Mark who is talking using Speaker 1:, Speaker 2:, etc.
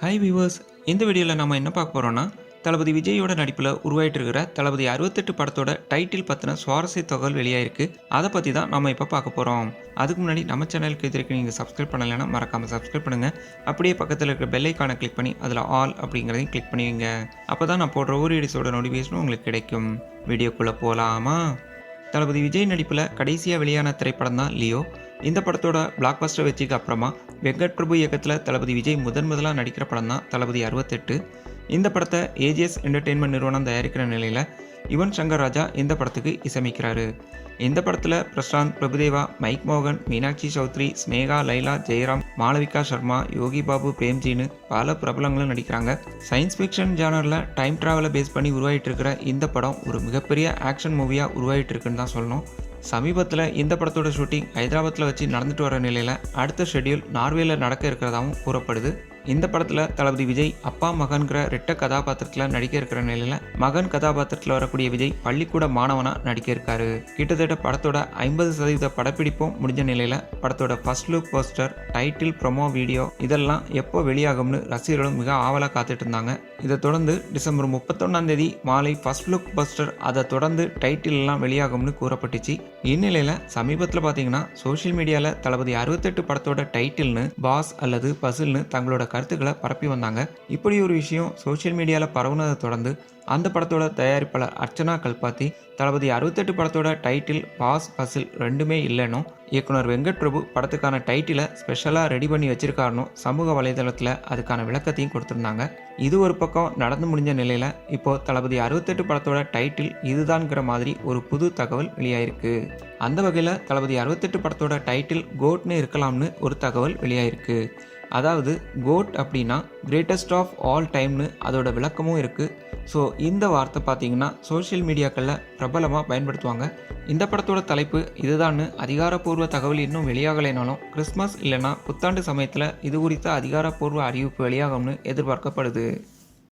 Speaker 1: Hi viewers இந்த வீடியோவில் நம்ம என்ன பார்க்க போகிறோன்னா தளபதி விஜயோட நடிப்பில் உருவாயிட்டு இருக்கிற தளபதி அறுபத்தெட்டு படத்தோட டைட்டில் பற்றின சுவாரஸ்ய தகவல் வெளியாயிருக்கு. அதை பற்றி தான் நம்ம இப்போ பார்க்க போகிறோம் அதுக்கு முன்னாடி நம்ம சேனலுக்கு இதுக்கு நீங்கள் சப்ஸ்கிரைப் பண்ணலைன்னா மறக்காமல் சப்ஸ்கிரைப் பண்ணுங்கள் அப்படியே பக்கத்தில் இருக்கிற பெல்லைக்கானை கிளிக் பண்ணி அதில் ஆல் அப்படிங்கிறதையும் கிளிக் பண்ணுவீங்க அப்போ தான் நான் போடுற ஒரு எடிசோட நோட்டிஃபிகேஷனும் உங்களுக்கு கிடைக்கும். வீடியோக்குள்ளே போகலாமா தளபதி விஜய் நடிப்பில் கடைசியாக வெளியான திரைப்படம் தான் லியோ இந்த படத்தோட பிளாக் பஸ்டர் வெற்றிக்கு அப்புறமா வெங்கட் பிரபு இயக்கத்தில் தளபதி விஜய் முதன் முதலாக நடிக்கிற படம் தான் தளபதி அறுபத்தெட்டு. இந்த படத்தை ஏஜிஎஸ் என்டர்டெயின்மெண்ட் நிறுவனம் தயாரிக்கிற நிலையில் யுவன் சங்கர் ராஜா இந்த படத்துக்கு இசையமைக்கிறாரு. இந்த படத்தில் பிரசாந்த் பிரபுதேவா மைக் மோகன் மீனாட்சி சௌத்ரி ஸ்னேகா லைலா ஜெயராம் மாளவிகா சர்மா யோகி பாபு பிரேம்ஜின்னு பல பிரபலங்களும் நடிக்கிறாங்க. சயின்ஸ் ஃபிக்ஷன் ஜானரில் டைம் ட்ராவலை பேஸ் பண்ணி உருவாகிட்டு இருக்கிற இந்த படம் ஒரு மிகப்பெரிய ஆக்ஷன் மூவியாக உருவாகிட்டு இருக்குன்னு தான் சொல்லணும். சமீபத்தில் இந்த படத்தோட ஷூட்டிங் ஹைதராபாத்தில் வச்சு நடந்துட்டு வர நிலையில் அடுத்த ஷெட்யூல் நார்வேல நடக்க இருக்கிறதாகவும் கூறப்படுது. இந்த படத்தில் தளபதி விஜய் அப்பா மகன்கிற ரெட்ட கதாபாத்திரத்தில் நடிக்க இருக்கிற நிலையில் மகன் கதாபாத்திரத்தில் வரக்கூடிய விஜய் பள்ளிக்கூட மாணவனாக நடிக்க இருக்காரு. கிட்டத்தட்ட படத்தோட ஐம்பது சதவீத படப்பிடிப்பும் முடிஞ்ச நிலையில் படத்தோட first look poster title promo video இதெல்லாம் எப்போ வெளியாகும்னு ரசிகர்களும் மிக ஆவலாக காத்துட்டு இருந்தாங்க. இதை தொடர்ந்து டிசம்பர் முப்பத்தொன்னாம் தேதி மாலை ஃபர்ஸ்ட் லுக் போஸ்டர் அதை தொடர்ந்து டைட்டில் எல்லாம் வெளியாகும்னு கூறப்பட்டுச்சு. இந்நிலையில் சமீபத்தில் பார்த்தீங்கன்னா சோஷியல் மீடியாவில் தளபதி அறுபத்தெட்டு படத்தோட டைட்டில்னு பாஸ் அல்லது பசில்னு தங்களோட கருத்துக்களை பரப்பி வந்தாங்க. இப்படி ஒரு விஷயம் சோஷியல் மீடியாவில் பரவுனதை தொடர்ந்து அந்த படத்தோட தயாரிப்பாளர் அர்ச்சனா கல்பாத்தி தளபதி அறுபத்தெட்டு படத்தோட டைட்டில் பாஸ் பசில் ரெண்டுமே இல்லைன்னும் இயக்குனர் வெங்கட் பிரபு படத்துக்கான டைட்டிலை ஸ்பெஷலாக ரெடி பண்ணி வச்சிருக்காருனும் சமூக வலைதளத்தில் அதுக்கான விளக்கத்தையும் கொடுத்துருந்தாங்க. இது ஒரு பக்கம் நடந்து முடிஞ்ச நிலையில் இப்போது தளபதி அறுபத்தெட்டு படத்தோட டைட்டில் இதுதான்ங்கிற மாதிரி ஒரு புது தகவல் வெளியாயிருக்கு. அந்த வகையில் தளபதி அறுபத்தெட்டு படத்தோட டைட்டில் கோட்னு இருக்கலாம்னு ஒரு தகவல் வெளியாயிருக்கு. அதாவது கோட் அப்படின்னா கிரேட்டஸ்ட் ஆஃப் ஆல் டைம்னு அதோட விளக்கமும் இருக்குது ஸோ இந்த வார்த்தை பார்த்தீங்கன்னா சோஷியல் மீடியாக்களில் பிரபலமாக பயன்படுத்துவாங்க. இந்த படத்தோட தலைப்பு இதுதான்னு அதிகாரப்பூர்வ தகவல் இன்னும் வெளியாகலைனாலும் கிறிஸ்மஸ் இல்லைன்னா புத்தாண்டு சமயத்தில் இது குறித்த அதிகாரப்பூர்வ அறிவிப்பு வெளியாகும்னு எதிர்பார்க்கப்படுது.